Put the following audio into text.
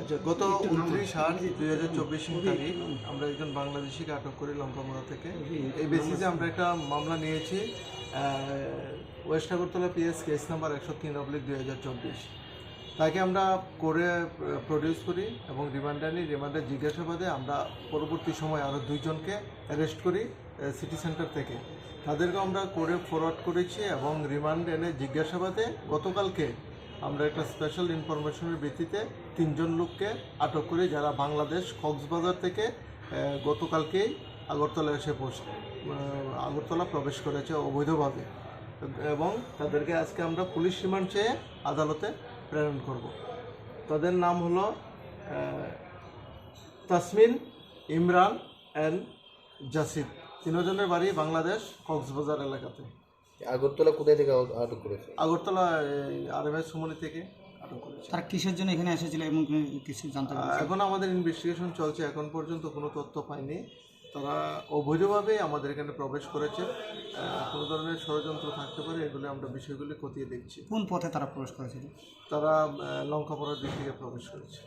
আচ্ছা গত উনত্রিশ আট দুই হাজার চব্বিশ তারিখ আমরা একজন বাংলাদেশিকে আটক করি লঙ্কামোড়া থেকে। এই বেসিসে আমরা একটা মামলা নিয়েছি west Agartala PS case number একশো তিন অব্লিক দুই হাজার চব্বিশ। তাকে আমরা করে প্রডিউস করি এবং রিমান্ডে আনি। রিমান্ডে জিজ্ঞাসাবাদে আমরা পরবর্তী সময় আরও দুইজনকে অ্যারেস্ট করি সিটি সেন্টার থেকে। তাদেরকে আমরা করে ফরওয়ার্ড করেছি এবং রিমান্ড এনে জিজ্ঞাসাবাদে গতকালকে আমরা একটা স্পেশাল ইনফরমেশনের ভিত্তিতে তিনজন লোককে আটক করি যারা বাংলাদেশ কক্সবাজার থেকে গতকালকেই আগরতলা এসে পৌঁছ আগরতলা প্রবেশ করেছে অবৈধভাবে। এবং তাদেরকে আজকে আমরা পুলিশ রিমান্ড চেয়ে আদালতে প্রেরণ করব। তাদের নাম হলো তাসমিন, ইমরান অ্যান্ড জাসিদ। তিনজনের বাড়ি বাংলাদেশ কক্সবাজার এলাকাতে। আগরতলা কোথায় থেকে আটক করেছে? আগরতলা আর এম এস সুমনি থেকে আটক করেছে। তারা কিসের জন্য এখানে এসেছিল এবং কিছু জানতে পারছি এখন আমাদের ইনভেস্টিগেশন চলছে এখন পর্যন্ত কোনো তথ্য পাইনি। তারা অবৈধভাবে আমাদের এখানে প্রবেশ করেছে। কোনো ধরনের ষড়যন্ত্র থাকতে পারে এগুলো আমরা বিষয়গুলি খতিয়ে দেখছি। কোন পথে তারা প্রবেশ করেছিল? তারা লঙ্কাপড়ার দিক থেকে প্রবেশ করেছে।